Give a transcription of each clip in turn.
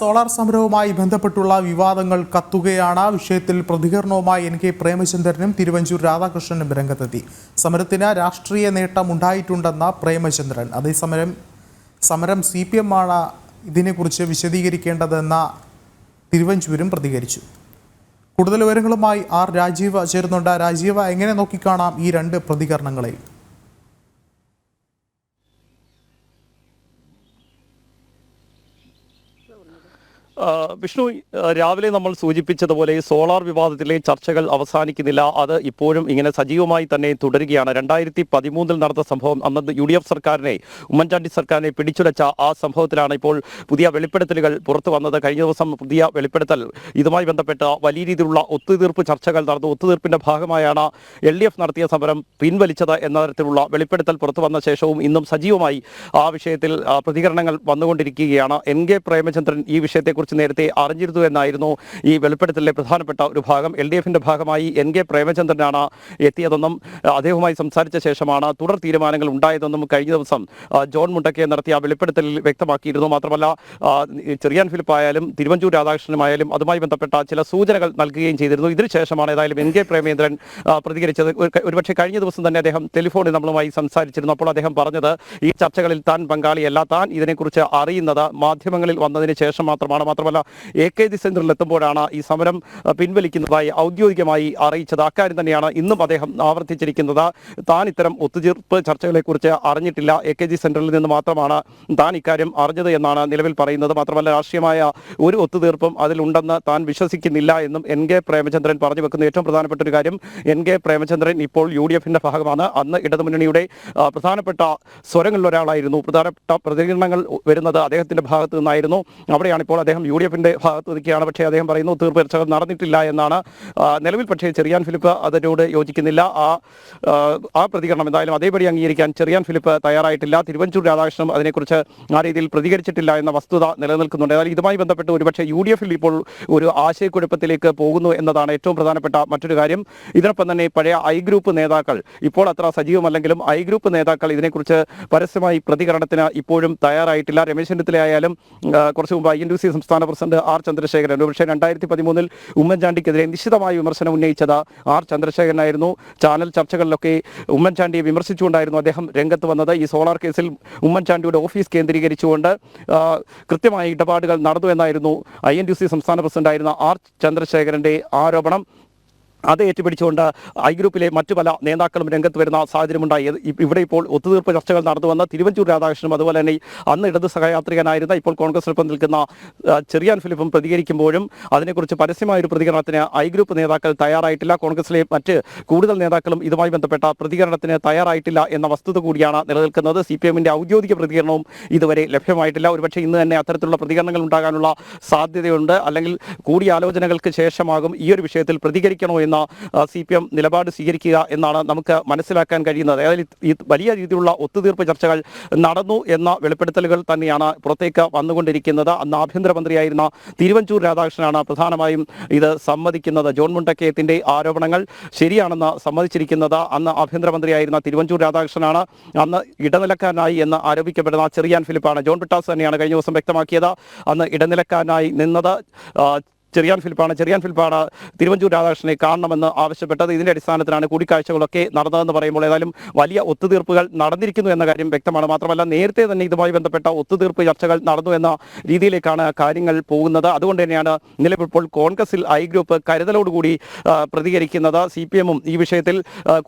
Solar സമരവുമായി ബന്ധപ്പെട്ടുള്ള വിവാദങ്ങൾ കത്തുകയാണ്. വിഷയത്തിൽ പ്രതികരണവുമായി എൻ കെ പ്രേമചന്ദ്രനും തിരുവഞ്ചൂർ രാധാകൃഷ്ണനും രംഗത്തെത്തി. സമരത്തിന് രാഷ്ട്രീയ നേട്ടം ഉണ്ടായിട്ടുണ്ടെന്ന പ്രേമചന്ദ്രൻ. അതേസമയം സമരം സി പി എം ആണ് ഇതിനെക്കുറിച്ച് വിശദീകരിക്കേണ്ടതെന്ന തിരുവഞ്ചൂരും പ്രതികരിച്ചു. കൂടുതൽ വിവരങ്ങളുമായി ആർ രാജീവ ചേരുന്നുണ്ട്. രാജീവ എങ്ങനെ നോക്കിക്കാണാം ഈ രണ്ട് പ്രതികരണങ്ങളെയും വിഷ്ണു രാവിലെ നമ്മൾ സൂചിപ്പിച്ചതുപോലെ സോളാർ വിവാദത്തിലെ ചർച്ചകൾ അവസാനിക്കുന്നില്ല. അത് ഇപ്പോഴും ഇങ്ങനെ സജീവമായി തന്നെ തുടരുകയാണ്. രണ്ടായിരത്തി പതിമൂന്നിൽ നടന്ന സംഭവം അന്ന് യു ഡി എഫ് സർക്കാരിനെ ഉമ്മൻചാണ്ടി സർക്കാരിനെ പിടിച്ചുടച്ച ആ സംഭവത്തിലാണ് ഇപ്പോൾ പുതിയ വെളിപ്പെടുത്തലുകൾ പുറത്തു വന്നത്. കഴിഞ്ഞ ദിവസം പുതിയ വെളിപ്പെടുത്തൽ ഇതുമായി ബന്ധപ്പെട്ട് വലിയ രീതിയിലുള്ള ഒത്തുതീർപ്പ് ചർച്ചകൾ നടന്നു. ഒത്തുതീർപ്പിന്റെ ഭാഗമായാണ് എൽ ഡി എഫ് നടത്തിയ സമരം പിൻവലിച്ചത് എന്ന തരത്തിലുള്ള വെളിപ്പെടുത്തൽ പുറത്തു വന്ന ശേഷവും ഇന്നും സജീവമായി ആ വിഷയത്തിൽ പ്രതികരണങ്ങൾ വന്നുകൊണ്ടിരിക്കുകയാണ്. എൻ കെ പ്രേമചന്ദ്രൻ ഈ വിഷയത്തെക്കുറിച്ച് നേരത്തെ അറിഞ്ഞിരുന്നു എന്നായിരുന്നു ഈ വെളിപ്പെടുത്തലിലെ പ്രധാനപ്പെട്ട ഒരു ഭാഗം. എൽ ഡി എഫിന്റെ ഭാഗമായി എൻ കെ പ്രേമചന്ദ്രനാണ് എത്തിയതെന്നും അദ്ദേഹവുമായി സംസാരിച്ച ശേഷമാണ് തുടർ തീരുമാനങ്ങൾ ഉണ്ടായതെന്നും കഴിഞ്ഞ ദിവസം ജോൺ മുണ്ടക്കെ നടത്തിയ വെളിപ്പെടുത്തലിൽ വ്യക്തമാക്കിയിരുന്നു. മാത്രമല്ല ചെറിയാൻ ഫിലിപ്പ് ആയാലും തിരുവഞ്ചൂർ രാധാകൃഷ്ണനുമായാലും അതുമായി ബന്ധപ്പെട്ട ചില സൂചനകൾ നൽകുകയും ചെയ്തിരുന്നു. ഇതിനുശേഷമാണ് ഏതായാലും എൻ കെ പ്രേമേന്ദ്രൻ പ്രതികരിച്ചത്. ഒരുപക്ഷെ കഴിഞ്ഞ ദിവസം തന്നെ അദ്ദേഹം ടെലിഫോണിൽ നമ്മളുമായി സംസാരിച്ചിരുന്നു. അപ്പോൾ അദ്ദേഹം പറഞ്ഞത് ഈ ചർച്ചകളിൽ താൻ പങ്കാളിയല്ല താൻ ഇതിനെക്കുറിച്ച് അറിയുന്നത് മാധ്യമങ്ങളിൽ വന്നതിന് ശേഷം മാത്രമാണ്. മാത്രമല്ല എ കെ ജി സെന്ററിൽ എത്തുമ്പോഴാണ് ഈ സമരം പിൻവലിക്കുന്നതായി ഔദ്യോഗികമായി അറിയിച്ചത്. അക്കാര്യം തന്നെയാണ് ഇന്നും അദ്ദേഹം ആവർത്തിച്ചിരിക്കുന്നത്. താൻ ഇത്തരം ഒത്തുതീർപ്പ് ചർച്ചകളെക്കുറിച്ച് അറിഞ്ഞിട്ടില്ല. എ കെ ജി സെന്ററിൽ നിന്ന് മാത്രമാണ് താൻ ഇക്കാര്യം അറിഞ്ഞത് എന്നാണ് നിലവിൽ പറയുന്നത്. മാത്രമല്ല രാഷ്ട്രീയമായ ഒരു ഒത്തുതീർപ്പും അതിലുണ്ടെന്ന് താൻ വിശ്വസിക്കുന്നില്ല എന്നും എൻ കെ പ്രേമചന്ദ്രൻ പറഞ്ഞു വെക്കുന്ന. ഏറ്റവും പ്രധാനപ്പെട്ട ഒരു കാര്യം എൻ കെ പ്രേമചന്ദ്രൻ ഇപ്പോൾ യു ഡി എഫിന്റെ ഭാഗമാണ്. അന്ന് ഇടതുമുന്നണിയുടെ പ്രധാനപ്പെട്ട സ്വരങ്ങളിലൊരാളായിരുന്നു. പ്രധാനപ്പെട്ട പ്രതികരണങ്ങൾ വരുന്നത് അദ്ദേഹത്തിന്റെ ഭാഗത്ത് നിന്നായിരുന്നു. അവിടെയാണ് ഇപ്പോൾ അദ്ദേഹം യു ഡി എഫിന്റെ ഭാഗത്ത് നിൽക്കുകയാണ്. പക്ഷേ അദ്ദേഹം പറയുന്നു തീർപ്പ് ചർച്ചകൾ നടന്നിട്ടില്ല എന്നാണ്. നിലവിൽ പക്ഷേ ചെറിയാൻ ഫിലിപ്പ് അതിനോട് യോജിക്കുന്നില്ല. ആ ആ, പ്രതികരണം എന്തായാലും അതേപടി അംഗീകരിക്കാൻ ചെറിയാൻ ഫിലിപ്പ് തയ്യാറായിട്ടില്ല. തിരുവഞ്ചൂർ രാധാകൃഷ്ണൻ അതിനെക്കുറിച്ച് ആ രീതിയിൽ പ്രതികരിച്ചിട്ടില്ല എന്ന വസ്തുത നിലനിൽക്കുന്നുണ്ട്. എന്നാൽ ഇതുമായി ബന്ധപ്പെട്ട് ഒരുപക്ഷെ യു ഡി എഫിൽ ഇപ്പോൾ ഒരു ആശയക്കുഴപ്പത്തിലേക്ക് പോകുന്നു എന്നതാണ് ഏറ്റവും പ്രധാനപ്പെട്ട മറ്റൊരു കാര്യം. ഇതിനൊപ്പം തന്നെ പഴയ ഐ ഗ്രൂപ്പ് നേതാക്കൾ ഇപ്പോൾ അത്ര സജീവമല്ലെങ്കിലും ഐ ഗ്രൂപ്പ് നേതാക്കൾ ഇതിനെക്കുറിച്ച് പരസ്യമായി പ്രതികരണത്തിന് ഇപ്പോഴും തയ്യാറായിട്ടില്ല. രമേശ് ചെന്നിത്തലയായാലും കുറച്ച് മുമ്പ് ഐ എൻ ഡി സി സംസ്ഥാന പ്രസിഡന്റ് ആർ ചന്ദ്രശേഖരൻ. ഒരുപക്ഷെ രണ്ടായിരത്തി പതിമൂന്നിൽ ഉമ്മൻചാണ്ടിക്കെതിരെ നിശ്ചിതമായ വിമർശനം ഉന്നയിച്ചത് ആർ ചന്ദ്രശേഖരനായിരുന്നു. ചാനൽ ചർച്ചകളിലൊക്കെ ഉമ്മൻചാണ്ടിയെ വിമർശിച്ചുകൊണ്ടായിരുന്നു അദ്ദേഹം രംഗത്ത് വന്നത്. ഈ സോളാർ കേസിൽ ഉമ്മൻചാണ്ടിയുടെ ഓഫീസ് കേന്ദ്രീകരിച്ചുകൊണ്ട് കൃത്യമായ ഇടപാടുകൾ നടന്നു എന്നായിരുന്നു ഐ സംസ്ഥാന പ്രസിഡന്റായിരുന്ന ആർ ചന്ദ്രശേഖരന്റെ ആരോപണം. അത് ഏറ്റുപിടിച്ചുകൊണ്ട് ഐ ഗ്രൂപ്പിലെ മറ്റു പല നേതാക്കളും രംഗത്ത് വരുന്ന സാഹചര്യമുണ്ടായി. ഇവിടെ ഇപ്പോൾ ഒത്തുതീർപ്പ് ചർച്ചകൾ നടന്നു വന്ന തിരുവഞ്ചൂർ രാധാകൃഷ്ണനും അതുപോലെ തന്നെ അന്ന് ഇടത് സഹയാത്രികനായിരുന്ന ഇപ്പോൾ കോൺഗ്രസിനൊപ്പം നിൽക്കുന്ന ചെറിയാൻ ഫിലിപ്പും പ്രതികരിക്കുമ്പോഴും അതിനെക്കുറിച്ച് പരസ്യമായ ഒരു പ്രതികരണത്തിന് ഐ ഗ്രൂപ്പ് നേതാക്കൾ തയ്യാറായിട്ടില്ല. കോൺഗ്രസിലെ മറ്റ് കൂടുതൽ നേതാക്കളും ഇതുമായി ബന്ധപ്പെട്ട പ്രതികരണത്തിന് തയ്യാറായിട്ടില്ല എന്ന വസ്തുത കൂടിയാണ് നിലനിൽക്കുന്നത്. സി പി എമ്മിന്റെ ഔദ്യോഗിക പ്രതികരണവും ഇതുവരെ ലഭ്യമായിട്ടില്ല. ഒരുപക്ഷെ ഇന്ന് തന്നെ അത്തരത്തിലുള്ള പ്രതികരണങ്ങൾ ഉണ്ടാകാനുള്ള സാധ്യതയുണ്ട്. അല്ലെങ്കിൽ കൂടിയാലോചനകൾക്ക് ശേഷമാകും ഈ ഒരു വിഷയത്തിൽ പ്രതികരിക്കണോ എന്ന സി പി എം നിലപാട് സ്വീകരിക്കുക എന്നാണ് നമുക്ക് മനസ്സിലാക്കാൻ കഴിയുന്നത്. അതായത് ഈ വലിയ രീതിയിലുള്ള ഒത്തുതീർപ്പ് ചർച്ചകൾ നടന്നു എന്ന വെളിപ്പെടുത്തലുകൾ തന്നെയാണ് പുറത്തേക്ക് വന്നുകൊണ്ടിരിക്കുന്നത്. അന്ന് ആഭ്യന്തരമന്ത്രിയായിരുന്ന തിരുവഞ്ചൂർ രാധാകൃഷ്ണനാണ് പ്രധാനമായും ഇത് സമ്മതിക്കുന്നത്. ജോൺ മുണ്ടക്കയത്തിന്റെ ആരോപണങ്ങൾ ശരിയാണെന്ന് സമ്മതിച്ചിരിക്കുന്നത്. അന്ന് ആഭ്യന്തരമന്ത്രിയായിരുന്ന തിരുവഞ്ചൂർ രാധാകൃഷ്ണനാണ് അന്ന് ഇടനിലക്കാരനായി എന്ന് ആരോപിക്കപ്പെടുന്ന ചെറിയാൻ ഫിലിപ്പാണ്. ജോൺ പിട്ടാസ് തന്നെയാണ് കഴിഞ്ഞ ദിവസം വ്യക്തമാക്കിയത്. അന്ന് ഇടനിലക്കാരനായി നിന്നത് ചെറിയാൻ ഫിലിപ്പാണ്. ചെറിയാൻ ഫിലിപ്പാണ് തിരുവഞ്ചൂർ രാധാകൃഷ്ണനെ കാണണമെന്ന് ആവശ്യപ്പെട്ടത്. ഇതിന്റെ അടിസ്ഥാനത്തിലാണ് കൂടിക്കാഴ്ചകളൊക്കെ നടന്നതെന്ന് പറയുമ്പോൾ ഏതായാലും വലിയ ഒത്തുതീർപ്പുകൾ നടന്നിരിക്കുന്നു എന്ന കാര്യം വ്യക്തമാണ്. മാത്രമല്ല നേരത്തെ തന്നെ ഇതുമായി ബന്ധപ്പെട്ട ഒത്തുതീർപ്പ് ചർച്ചകൾ നടന്നു എന്ന രീതിയിലേക്കാണ് കാര്യങ്ങൾ പോകുന്നത്. അതുകൊണ്ട് തന്നെയാണ് നിലവിപ്പോൾ കോൺഗ്രസിൽ ഐ ഗ്രൂപ്പ് കരുതലോടുകൂടി പ്രതികരിക്കുന്നത്. സി പി എമ്മും ഈ വിഷയത്തിൽ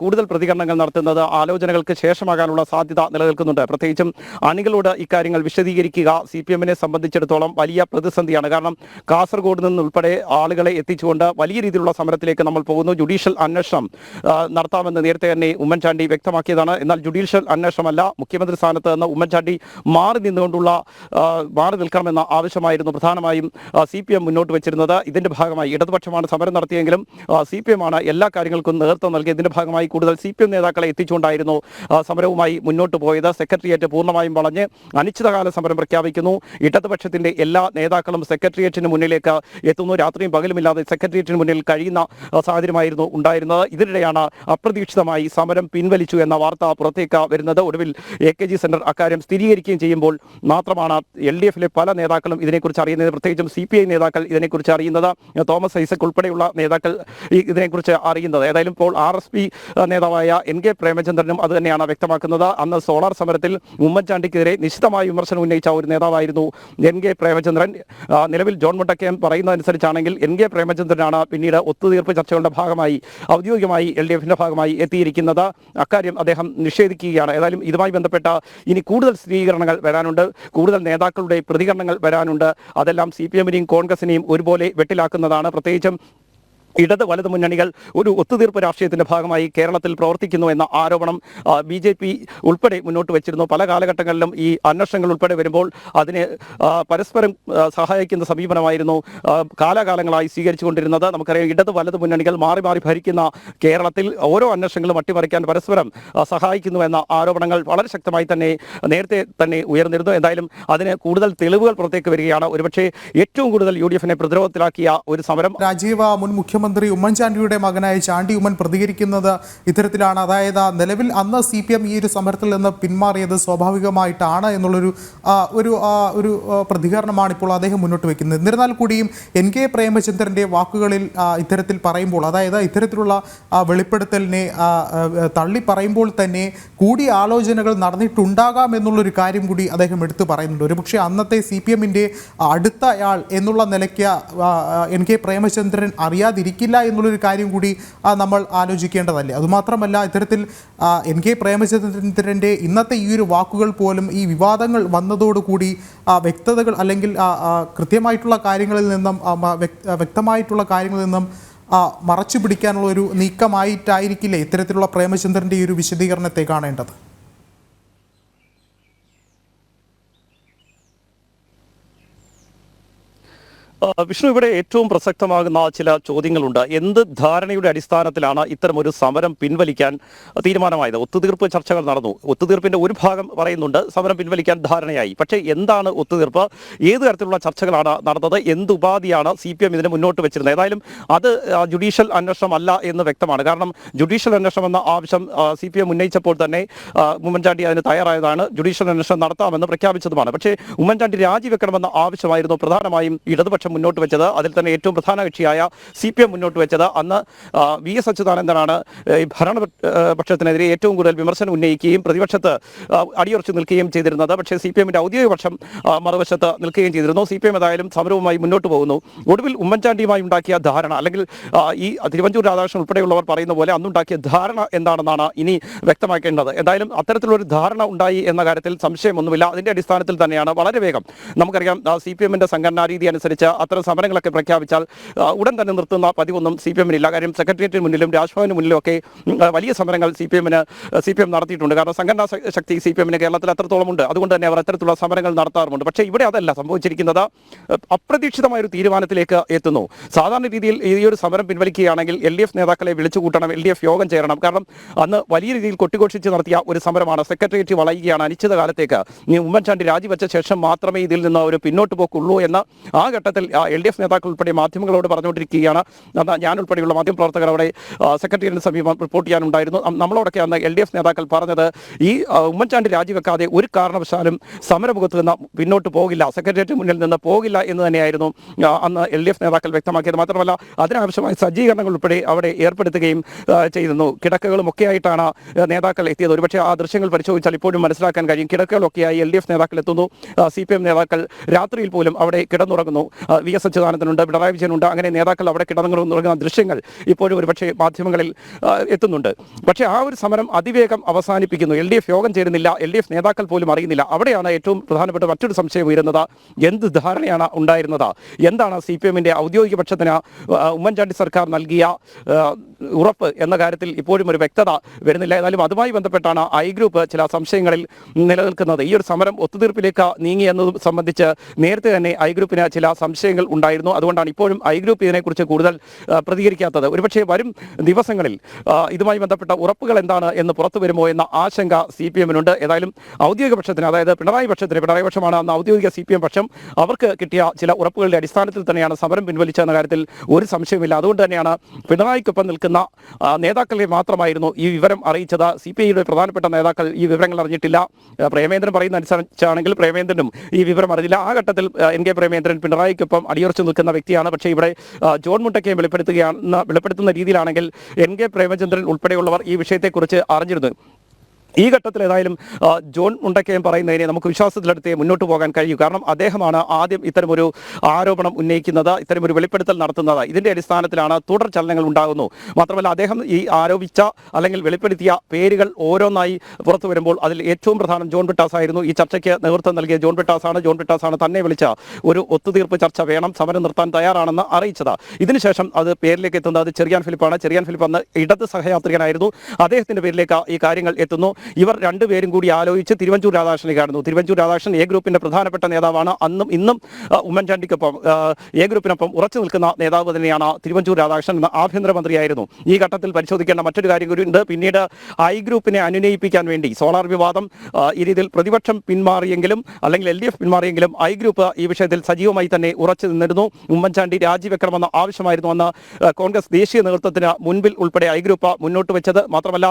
കൂടുതൽ പ്രതികരണങ്ങൾ നടത്തുന്നത് ആലോചനകൾക്ക് ശേഷമാകാനുള്ള സാധ്യത നിലനിൽക്കുന്നുണ്ട്. പ്രത്യേകിച്ചും അണികളോട് ഇക്കാര്യങ്ങൾ വിശദീകരിക്കുക സി പി എമ്മിനെ സംബന്ധിച്ചിടത്തോളം വലിയ പ്രതിസന്ധിയാണ്. കാരണം കാസർഗോഡ് നിന്ന് ഉൾപ്പെടെ ആളുകളെ എത്തിച്ചുകൊണ്ട് വലിയ രീതിയിലുള്ള സമരത്തിലേക്ക് നമ്മൾ പോകുന്നു. ജുഡീഷ്യൽ അന്വേഷണം നടത്താമെന്ന് നേരത്തെ തന്നെ ഉമ്മൻചാണ്ടി വ്യക്തമാക്കിയതാണ്. എന്നാൽ ജുഡീഷ്യൽ അന്വേഷണമല്ല മുഖ്യമന്ത്രി സ്ഥാനത്ത് നിന്ന് ഉമ്മൻചാണ്ടി മാറി നിന്നുകൊണ്ടുള്ള മാറി നിൽക്കണമെന്ന ആവശ്യമായിരുന്നു പ്രധാനമായും സി പി എം മുന്നോട്ട് വെച്ചിരുന്നത്. ഇതിന്റെ ഭാഗമായി ഇടതുപക്ഷമാണ് സമരം നടത്തിയെങ്കിലും സി പി എം ആണ് എല്ലാ കാര്യങ്ങൾക്കും നേതൃത്വം നൽകി ഇതിന്റെ ഭാഗമായി കൂടുതൽ സി പി എം നേതാക്കളെ എത്തിച്ചുകൊണ്ടായിരുന്നു സമരവുമായി മുന്നോട്ട് പോയത്. സെക്രട്ടേറിയറ്റ് പൂർണമായും വളഞ്ഞ് അനിശ്ചിതകാല സമരം പ്രഖ്യാപിക്കുന്നു. ഇടതുപക്ഷത്തിന്റെ എല്ലാ നേതാക്കളും സെക്രട്ടേറിയറ്റിന് മുന്നിലേക്ക് എത്തുന്നു. രാത്രിയും പകലുമില്ലാതെ സെക്രട്ടേറിയറ്റിന് മുന്നിൽ കഴിയുന്ന സാഹചര്യമായിരുന്നു ഉണ്ടായിരുന്നത്. ഇതിനിടെയാണ് അപ്രതീക്ഷിതമായി സമരം പിൻവലിച്ചു എന്ന വാർത്ത പുറത്തേക്ക് വരുന്നത്. ഒടുവിൽ എ കെ ജി സെന്റർ അക്കാര്യം സ്ഥിരീകരിക്കുകയും ചെയ്യുമ്പോൾ മാത്രമാണ് എൽ ഡി എഫിലെ പല നേതാക്കളും ഇതിനെക്കുറിച്ച് അറിയുന്നത്. പ്രത്യേകിച്ചും സി പി ഐ നേതാക്കൾ ഇതിനെക്കുറിച്ച് അറിയുന്നത്. തോമസ് ഐസക് ഉൾപ്പെടെയുള്ള നേതാക്കൾ ഇതിനെക്കുറിച്ച് അറിയുന്നത്. ഏതായാലും ഇപ്പോൾ ആർ എസ് പി നേതാവായ എൻ കെ പ്രേമചന്ദ്രനും അത് തന്നെയാണ് വ്യക്തമാക്കുന്നത്. അന്ന് സോളാർ സമരത്തിൽ ഉമ്മൻചാണ്ടിക്കെതിരെ നിശിതമായ വിമർശനം ഉന്നയിച്ച ഒരു നേതാവായിരുന്നു എൻ കെ പ്രേമചന്ദ്രൻ. നിലവിൽ ജോൺ മുണ്ടക്കയം പറയുന്നതനുസരിച്ചാണെങ്കിൽ എൻ കെ പ്രേമചന്ദ്രനാണ് പിന്നീട് ഒത്തുതീർപ്പ് ചർച്ചകളുടെ ഭാഗമായി ഔദ്യോഗികമായി എൽ ഡി എഫിന്റെ ഭാഗമായി എത്തിയിരിക്കുന്നത്. അക്കാര്യം അദ്ദേഹം നിഷേധിക്കുകയാണ്. ഏതായാലും ഇതുമായി ബന്ധപ്പെട്ട ഇനി കൂടുതൽ സ്ഥിരീകരണങ്ങൾ വരാനുണ്ട്. കൂടുതൽ നേതാക്കളുടെ പ്രതികരണങ്ങൾ വരാനുണ്ട്. അതെല്ലാം സി പി എമ്മിനെയും കോൺഗ്രസിനെയും ഒരുപോലെ വെട്ടിലാക്കുന്നതാണ്. പ്രത്യേകിച്ചും ഇടത് വലത് മുന്നണികൾ ഒരു ഒത്തുതീർപ്പ് രാഷ്ട്രീയത്തിന്റെ ഭാഗമായി കേരളത്തിൽ പ്രവർത്തിക്കുന്നു എന്ന ആരോപണം ബി ജെ പി ഉൾപ്പെടെ മുന്നോട്ട് വെച്ചിരുന്നു. പല കാലഘട്ടങ്ങളിലും ഈ അന്വേഷണങ്ങൾ ഉൾപ്പെടെ വരുമ്പോൾ അതിനെ പരസ്പരം സഹായിക്കുന്ന സമീപനമായിരുന്നു കാലാകാലങ്ങളായി സ്വീകരിച്ചുകൊണ്ടിരുന്നത്. നമുക്കറിയാം ഇടത് വലത് മുന്നണികൾ മാറി മാറി ഭരിക്കുന്ന കേരളത്തിൽ ഓരോ അന്വേഷണങ്ങളും അട്ടിമറിക്കാൻ പരസ്പരം സഹായിക്കുന്നു എന്ന ആരോപണങ്ങൾ വളരെ ശക്തമായി തന്നെ നേരത്തെ തന്നെ ഉയർന്നിരുന്നു. എന്തായാലും അതിന് കൂടുതൽ തെളിവുകൾ പുറത്തേക്ക് വരികയാണ്. ഒരുപക്ഷെ ഏറ്റവും കൂടുതൽ യു ഡി എഫിനെ പ്രതിരോധത്തിലാക്കിയ ഒരു സമരം രാജീവ മുൻ മുഖ്യമന്ത്രി ഉമ്മൻചാണ്ടിയുടെ മകനായ ചാണ്ടി ഉമ്മൻ പ്രതികരിക്കുന്നത് ഇത്തരത്തിലാണ്. അതായത് നിലവിൽ അന്ന് സി പി എം ഈ ഒരു സമരത്തിൽ നിന്ന് പിന്മാറിയത് സ്വാഭാവികമായിട്ടാണ് എന്നുള്ളൊരു ഒരു ഒരു പ്രതികരണമാണ് ഇപ്പോൾ അദ്ദേഹം മുന്നോട്ട് വയ്ക്കുന്നത് എന്നിരുന്നാൽ കൂടിയും എൻ കെ പ്രേമചന്ദ്രന്റെ വാക്കുകളിൽ ഇത്തരത്തിൽ പറയുമ്പോൾ അതായത് ഇത്തരത്തിലുള്ള വെളിപ്പെടുത്തലിനെ തള്ളി പറയുമ്പോൾ തന്നെ കൂടി ആലോചനകൾ നടന്നിട്ടുണ്ടാകാം എന്നുള്ളൊരു കാര്യം കൂടി അദ്ദേഹം എടുത്തു പറയുന്നുണ്ട്. ഒരുപക്ഷെ അന്നത്തെ സി പി എമ്മിന്റെ അടുത്തയാൾ എന്നുള്ള നിലയ്ക്ക് എൻ കെ പ്രേമചന്ദ്രൻ അറിയാതിരിക്കില്ല എന്നുള്ളൊരു കാര്യം കൂടി നമ്മൾ ആലോചിക്കേണ്ടതല്ലേ. അതുമാത്രമല്ല ഇത്തരത്തിൽ എൻ കെ പ്രേമചന്ദ്രന്റെ ഇന്നത്തെ ഈ ഒരു വാക്കുകൾ പോലും ഈ വിവാദങ്ങൾ വന്നതോടുകൂടി വ്യക്തതകൾ അല്ലെങ്കിൽ കൃത്യമായിട്ടുള്ള കാര്യങ്ങളിൽ നിന്നും വ്യക്തമായിട്ടുള്ള കാര്യങ്ങളിൽ നിന്നും മറച്ചു പിടിക്കാനുള്ള ഒരു നീക്കമായിട്ടായിരിക്കില്ലേ ഇത്തരത്തിലുള്ള പ്രേമചന്ദ്രന്റെ ഈ ഒരു വിശദീകരണത്തെ കാണേണ്ടത്? വിഷ്ണു ഇവിടെ ഏറ്റവും പ്രസക്തമാകുന്ന ചില ചോദ്യങ്ങളുണ്ട്. എന്ത് ധാരണയുടെ അടിസ്ഥാനത്തിലാണ് ഇത്തരം ഒരു സമരം പിൻവലിക്കാൻ തീരുമാനമായത്? ഒത്തുതീർപ്പ് ചർച്ചകൾ നടന്നു. ഒത്തുതീർപ്പിന്റെ ഒരു ഭാഗം പറയുന്നുണ്ട് സമരം പിൻവലിക്കാൻ ധാരണയായി. പക്ഷേ എന്താണ് ഒത്തുതീർപ്പ്? ഏത് തരത്തിലുള്ള ചർച്ചകളാണ് നടന്നത്? എന്ത് ഉപാധിയാണ് സി പി എം ഇതിനെ മുന്നോട്ട് വെച്ചിരുന്നത്? ഏതായാലും അത് ജുഡീഷ്യൽ അന്വേഷണം അല്ല എന്ന് വ്യക്തമാണ്. കാരണം ജുഡീഷ്യൽ അന്വേഷണം എന്ന ആവശ്യം സി പി എം ഉന്നയിച്ചപ്പോൾ തന്നെ ഉമ്മൻചാണ്ടി അതിന് തയ്യാറായതാണ്. ജുഡീഷ്യൽ അന്വേഷണം നടത്താമെന്ന് പ്രഖ്യാപിച്ചതുമാണ്. പക്ഷേ ഉമ്മൻചാണ്ടി രാജിവെക്കണമെന്ന ആവശ്യമായിരുന്നു. പ്രധാനമായും ഇടതുപക്ഷം മുന്നോട്ട് വെച്ചത്. അതിൽ തന്നെ ഏറ്റവും പ്രധാന കക്ഷിയായ സി പി എം മുന്നോട്ട് വെച്ചത്. അന്ന് വി എസ് അച്യുതാനന്ദനാണ് ഭരണപക്ഷത്തിനെതിരെ ഏറ്റവും കൂടുതൽ വിമർശനം ഉന്നയിക്കുകയും പ്രതിപക്ഷത്ത് അടിയുറച്ചു നിൽക്കുകയും ചെയ്തിരുന്നത്. പക്ഷേ സി പി എമ്മിന്റെ ഔദ്യോഗിക പക്ഷം മറുവശത്ത് നിൽക്കുകയും ചെയ്തിരുന്നു. സി പി എം ഏതായാലും സമരവുമായി മുന്നോട്ട് പോകുന്നു. ഒടുവിൽ ഉമ്മൻചാണ്ടിയുമായി ഉണ്ടാക്കിയ ധാരണ അല്ലെങ്കിൽ ഈ തിരുവഞ്ചൂർ രാധാകൃഷ്ണൻ ഉൾപ്പെടെയുള്ളവർ പറയുന്ന പോലെ അന്നുണ്ടാക്കിയ ധാരണ എന്താണെന്നാണ് ഇനി വ്യക്തമാക്കേണ്ടത്. എന്തായാലും അത്തരത്തിലൊരു ധാരണ ഉണ്ടായി എന്ന കാര്യത്തിൽ സംശയമൊന്നുമില്ല. അതിന്റെ അടിസ്ഥാനത്തിൽ തന്നെയാണ്. വളരെ വേഗം നമുക്കറിയാം സി പി എമ്മിന്റെ സംഘടനാ രീതി അനുസരിച്ച് അത്തരം സമരങ്ങളൊക്കെ പ്രഖ്യാപിച്ചാൽ ഉടൻ തന്നെ നിർത്തുന്ന പതിവൊന്നും സി പി എമ്മിനില്ല. കാര്യം സെക്രട്ടേറിയറ്റിന് മുന്നിലും രാജ്ഭവന് മുന്നിലും ഒക്കെ വലിയ സമരങ്ങൾ സി പി എമ്മിന് സി പി എം നടത്തിയിട്ടുണ്ട്. കാരണം സംഘടനാ ശക്തി സി പി എമ്മിന് കേരളത്തിൽ അത്രത്തോളം ഉണ്ട്. അതുകൊണ്ട് തന്നെ അവർ അത്തരത്തിലുള്ള സമരങ്ങൾ നടത്താറുമുണ്ട്. പക്ഷേ ഇവിടെ അതല്ല സംഭവിച്ചിരിക്കുന്നത്. അപ്രതീക്ഷിതമായ ഒരു തീരുമാനത്തിലേക്ക് എത്തുന്നു. സാധാരണ രീതിയിൽ ഈ ഒരു സമരം പിൻവലിക്കുകയാണെങ്കിൽ എൽ ഡി എഫ് നേതാക്കളെ വിളിച്ചു കൂട്ടണം എൽ ഡി എഫ് യോഗം ചേരണം. കാരണം അന്ന് വലിയ രീതിയിൽ കൊട്ടിഘോഷിച്ച് നടത്തിയ ഒരു സമരമാണ്. സെക്രട്ടേറിയറ്റ് വളയുകയാണ് അനിശ്ചിതകാലത്തേക്ക്. ഉമ്മൻചാണ്ടി രാജിവെച്ച ശേഷം മാത്രമേ ഇതിൽ നിന്ന് ഒരു പിന്നോട്ട് പോക്കുള്ളൂ എന്ന ആ ഘട്ടത്തിൽ എൽ ഡി എഫ് നേതാക്കൾ ഉൾപ്പെടെ മാധ്യമങ്ങളോട് പറഞ്ഞുകൊണ്ടിരിക്കുകയാണ്. ഞാൻ ഉൾപ്പെടെയുള്ള മാധ്യമപ്രവർത്തകർ അവിടെ സെക്രട്ടേറിയറ്റിന് സമീപം റിപ്പോർട്ട് ചെയ്യാനുണ്ടായിരുന്നു. നമ്മളോടൊക്കെ അന്ന് എൽ ഡി എഫ് നേതാക്കൾ പറഞ്ഞത് ഈ ഉമ്മൻചാണ്ടി രാജിവെക്കാതെ ഒരു കാരണവശാലും സമരമുഖത്ത് നിന്ന് പിന്നോട്ട് പോകില്ല സെക്രട്ടേറിയറ്റ് മുന്നിൽ നിന്ന് പോകില്ല എന്ന് തന്നെയായിരുന്നു അന്ന് എൽ ഡി എഫ് നേതാക്കൾ വ്യക്തമാക്കിയത്. മാത്രമല്ല അതിനാവശ്യമായ സജ്ജീകരണങ്ങൾ ഉൾപ്പെടെ അവിടെ ഏർപ്പെടുത്തുകയും ചെയ്തിരുന്നു. കിടക്കകളും ഒക്കെ ആയിട്ടാണ് ആ, നേതാക്കൾ എത്തിയത്. ഒരുപക്ഷെ ആ ദൃശ്യങ്ങൾ പരിശോധിച്ചാൽ ഇപ്പോഴും മനസ്സിലാക്കാൻ കഴിയും. കിടക്കകളൊക്കെയായി എൽ ഡി എഫ് നേതാക്കൾ എത്തുന്നു. സി പി എം നേതാക്കൾ രാത്രിയിൽ പോലും അവിടെ കിടന്നുറങ്ങുന്നു. വി എസ് അച്യുതാനന്ദനുണ്ട് പിണറായി വിജയനുണ്ട് അങ്ങനെ നേതാക്കൾ അവിടെ കിടന്നുറങ്ങുന്ന ദൃശ്യങ്ങൾ ഇപ്പോഴും ഒരുപക്ഷെ മാധ്യമങ്ങളിൽ എത്തുന്നുണ്ട്. പക്ഷേ ആ ഒരു സമരം അതിവേഗം അവസാനിപ്പിക്കുന്നു. എൽ ഡി എഫ് യോഗം ചേരുന്നില്ല എൽ ഡി എഫ് നേതാക്കൾ പോലും അറിയുന്നില്ല. അവിടെയാണ് ഏറ്റവും പ്രധാനപ്പെട്ട മറ്റൊരു സംശയം ഉയരുന്നത്. എന്ത് ധാരണയാണ് ഉണ്ടായിരുന്നത്? എന്താണ് സി പി എമ്മിന്റെ ഔദ്യോഗിക പക്ഷത്തിന് ഉമ്മൻചാണ്ടി സർക്കാർ നൽകിയ ഉറപ്പ് എന്ന കാര്യത്തിൽ ഇപ്പോഴും ഒരു വ്യക്തത വരുന്നില്ല. എന്നാലും അതുമായി ബന്ധപ്പെട്ടാണ് ഐ ഗ്രൂപ്പ് ചില സംശയങ്ങളിൽ നിലനിൽക്കുന്നത്. ഈ ഒരു സമരം ഒത്തുതീർപ്പിലേക്ക് നീങ്ങി എന്നത് സംബന്ധിച്ച് നേരത്തെ തന്നെ ഐ ഗ്രൂപ്പിന് ചില സംശയങ്ങൾ ഉണ്ടായിരുന്നു. അതുകൊണ്ടാണ് ഇപ്പോഴും ഐ ഗ്രൂപ്പ് ഇതിനെക്കുറിച്ച് കൂടുതൽ പ്രതികരിക്കാത്തത്. ഒരുപക്ഷെ വരും ദിവസങ്ങളിൽ ഇതുമായി ബന്ധപ്പെട്ട ഉറപ്പുകൾ എന്താണ് എന്ന് പുറത്തു വരുമോ എന്ന ആശങ്ക സി പി എമ്മിനുണ്ട്. ഏതായാലും ഔദ്യോഗിക പക്ഷത്തിന് അതായത് പിണറായി പക്ഷത്തിന് പിണറായി പക്ഷമാണ് അന്ന് ഔദ്യോഗിക സി പി എം പക്ഷം അവർക്ക് കിട്ടിയ ചില ഉറപ്പുകളുടെ അടിസ്ഥാനത്തിൽ തന്നെയാണ് സമരം പിൻവലിച്ചതെന്ന കാര്യത്തിൽ ഒരു സംശയമില്ല അതുകൊണ്ട് തന്നെയാണ് പിണറായിക്കൊപ്പം നിൽക്കുന്ന ആ, നേതാക്കളെ മാത്രമായിരുന്നു ഈ വിവരം അറിയിച്ചത്. സി പി ഐയുടെ പ്രധാനപ്പെട്ട നേതാക്കൾ ഈ വിവരങ്ങൾ അറിഞ്ഞിട്ടില്ല. പ്രേമേന്ദ്രൻ പറയുന്ന അനുസരിച്ചാണെങ്കിൽ പ്രേമേന്ദ്രനും ഈ വിവരം അറിഞ്ഞില്ല. ആ ഘട്ടത്തിൽ എൻ കെ പ്രേമേന്ദ്രൻ പിണറായിക്കൊപ്പം അടിയുറച്ചു നിൽക്കുന്ന വ്യക്തിയാണ്. പക്ഷേ ഇവിടെ ജോൺ മുണ്ടക്കയും വെളിപ്പെടുത്തുകയാണ് വെളിപ്പെടുത്തുന്ന രീതിയിലാണെങ്കിൽ എൻ കെ പ്രേമചന്ദ്രൻ ഉൾപ്പെടെയുള്ളവർ ഈ വിഷയത്തെക്കുറിച്ച് അറിഞ്ഞിരുന്നു. ഈ ഘട്ടത്തിൽ ഏതായാലും ജോൺ മുണ്ടക്കയം പറയുന്നതിനെ നമുക്ക് വിശ്വാസത്തിലെടുത്തേ മുന്നോട്ട് പോകാൻ കഴിയും. കാരണം അദ്ദേഹമാണ് ആദ്യം ഇത്തരമൊരു ആരോപണം ഉന്നയിക്കുന്നത് ഇത്തരമൊരു വെളിപ്പെടുത്തൽ നടത്തുന്നത്. ഇതിന്റെ അടിസ്ഥാനത്തിലാണ് തുടർ ചലനങ്ങൾ ഉണ്ടാകുന്നു. മാത്രമല്ല അദ്ദേഹം ഈ ആരോപിച്ച അല്ലെങ്കിൽ വെളിപ്പെടുത്തിയ പേരുകൾ ഓരോന്നായി പുറത്തു വരുമ്പോൾ അതിൽ ഏറ്റവും പ്രധാനം ജോൺ ബിട്ടാസ് ആയിരുന്നു ഈ ചർച്ചയ്ക്ക് നേതൃത്വം നൽകിയ ജോൺ ബിട്ടാസാണ് ജോൺ ബിട്ടാസാണ് തന്നെ വിളിച്ച ഒരു ഒത്തുതീർപ്പ് ചർച്ച വേണം സമരം നിർത്താൻ തയ്യാറാണെന്ന് അറിയിച്ചത്. ഇതിനുശേഷം അത് പേരിലേക്ക് എത്തുന്നത് ചെറിയാൻ ഫിലിപ്പാണ്. ചെറിയാൻ ഫിലിപ്പ് അന്ന് ഇടത് സഹയാത്രികനായിരുന്നു. അദ്ദേഹത്തിന്റെ പേരിലേക്ക് ഈ കാര്യങ്ങൾ എത്തുന്നു. ഇവർ രണ്ടുപേരും കൂടി ആലോചിച്ച് തിരുവഞ്ചൂർ രാധാകൃഷ്ണനെ കാണുന്നു. തിരുവഞ്ചൂർ രാധാകൃഷ്ണൻ എ ഗ്രൂപ്പിന്റെ പ്രധാനപ്പെട്ട നേതാവാണ്. അന്നും ഇന്നും ഉമ്മൻചാണ്ടിക്കൊപ്പം എ ഗ്രൂപ്പിനൊപ്പം ഉറച്ചു നിൽക്കുന്ന നേതാവ് തന്നെയാണ് തിരുവഞ്ചൂർ രാധാകൃഷ്ണൻ എന്ന ആഭ്യന്തരമന്ത്രിയായിരുന്നു. ഈ ഘട്ടത്തിൽ പരിശോധിക്കേണ്ട മറ്റൊരു കാര്യം കൂടി ഉണ്ട്. പിന്നീട് ഐ ഗ്രൂപ്പിനെ അനുനയിപ്പിക്കാൻ വേണ്ടി സോളാർ വിവാദം ഈ രീതിയിൽ പ്രതിപക്ഷം പിന്മാറിയെങ്കിലും അല്ലെങ്കിൽ എൽ ഡി എഫ് പിന്മാറിയെങ്കിലും ഐ ഗ്രൂപ്പ് ഈ വിഷയത്തിൽ സജീവമായി തന്നെ ഉറച്ചു നിന്നിരുന്നു. ഉമ്മൻചാണ്ടി രാജിവെക്കണമെന്ന ആവശ്യമായിരുന്നു അന്ന് കോൺഗ്രസ് ദേശീയ നേതൃത്വത്തിന് മുൻപിൽ ഉൾപ്പെടെ ഐ ഗ്രൂപ്പ് മുന്നോട്ട് വെച്ചത്. മാത്രമല്ല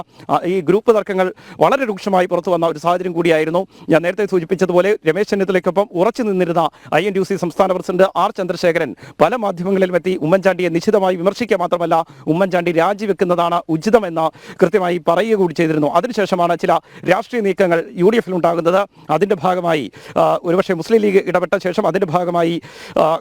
ഈ ഗ്രൂപ്പ് തർക്കങ്ങൾ വളരെ രൂക്ഷമായി പുറത്തു വന്ന ഒരു സാഹചര്യം കൂടിയായിരുന്നു. ഞാൻ നേരത്തെ സൂചിപ്പിച്ചതുപോലെ രമേശ് ചെന്നിത്തലയ്ക്കൊപ്പം ഉറച്ചു നിന്നിരുന്ന ഐ എൻ യു സി സംസ്ഥാന പ്രസിഡന്റ് ആർ ചന്ദ്രശേഖരൻ പല മാധ്യമങ്ങളിലും എത്തി ഉമ്മൻചാണ്ടിയെ നിശിതമായി വിമർശിക്കുക മാത്രമല്ല ഉമ്മൻചാണ്ടി രാജിവെക്കുന്നതാണ് ഉചിതമെന്ന് കൃത്യമായി പറയുക കൂടി ചെയ്തിരുന്നു. അതിനുശേഷമാണ് ചില രാഷ്ട്രീയ നീക്കങ്ങൾ യു ഡി എഫിൽ ഉണ്ടാകുന്നത്. അതിന്റെ ഭാഗമായി ഒരുപക്ഷെ മുസ്ലിം ലീഗ് ഇടപെട്ട ശേഷം അതിന്റെ ഭാഗമായി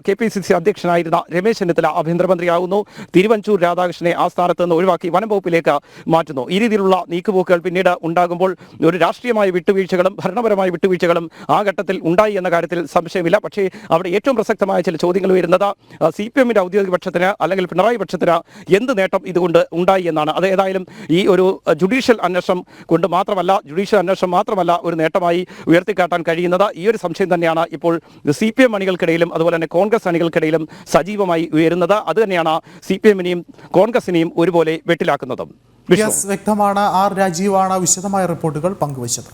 കെ പി സി സി അധ്യക്ഷനായിരുന്ന രമേശ് ചെന്നിത്തല ആഭ്യന്തരമന്ത്രിയാകുന്നു തിരുവഞ്ചൂർ രാധാകൃഷ്ണനെ ആ സ്ഥാനത്ത് നിന്ന് ഒഴിവാക്കി വനം വകുപ്പിലേക്ക് മാറ്റുന്നു. ഈ രീതിയിലുള്ള നീക്കുപോക്കുകൾ പിന്നീട് ഉണ്ടാകുമ്പോൾ ഒരു രാഷ്ട്രീയമായ വിട്ടുവീഴ്ചകളും ഭരണപരമായ വിട്ടുവീഴ്ചകളും ആ ഘട്ടത്തിൽ ഉണ്ടായി എന്ന കാര്യത്തിൽ സംശയമില്ല. പക്ഷേ അവിടെ ഏറ്റവും പ്രസക്തമായ ചില ചോദ്യങ്ങൾ വരുന്നത് സി പി എമ്മിന്റെ ഔദ്യോഗിക പക്ഷത്തിന് അല്ലെങ്കിൽ പിണറായി പക്ഷത്തിന് എന്ത് നേട്ടം ഇതുകൊണ്ട് ഉണ്ടായി എന്നാണ്. അത് ഏതായാലും ഈ ഒരു ജുഡീഷ്യൽ അന്വേഷണം കൊണ്ട് മാത്രമല്ല ജുഡീഷ്യൽ അന്വേഷണം മാത്രമല്ല ഒരു നേട്ടമായി ഉയർത്തിക്കാട്ടാൻ കഴിയുന്നത്. ഈ ഒരു സംശയം തന്നെയാണ് ഇപ്പോൾ സി പി എം അണികൾക്കിടയിലും അതുപോലെ തന്നെ കോൺഗ്രസ് അണികൾക്കിടയിലും സജീവമായി ഉയരുന്നത്. അത് തന്നെയാണ് സി പി എമ്മിനെയും കോൺഗ്രസിനെയും ഒരുപോലെ വെട്ടിലാക്കുന്നതും. വ്യക്തമാണ്. ആർ രാജീവാണ് വിശദമായ റിപ്പോർട്ടുകൾ പങ്കുവച്ചത്.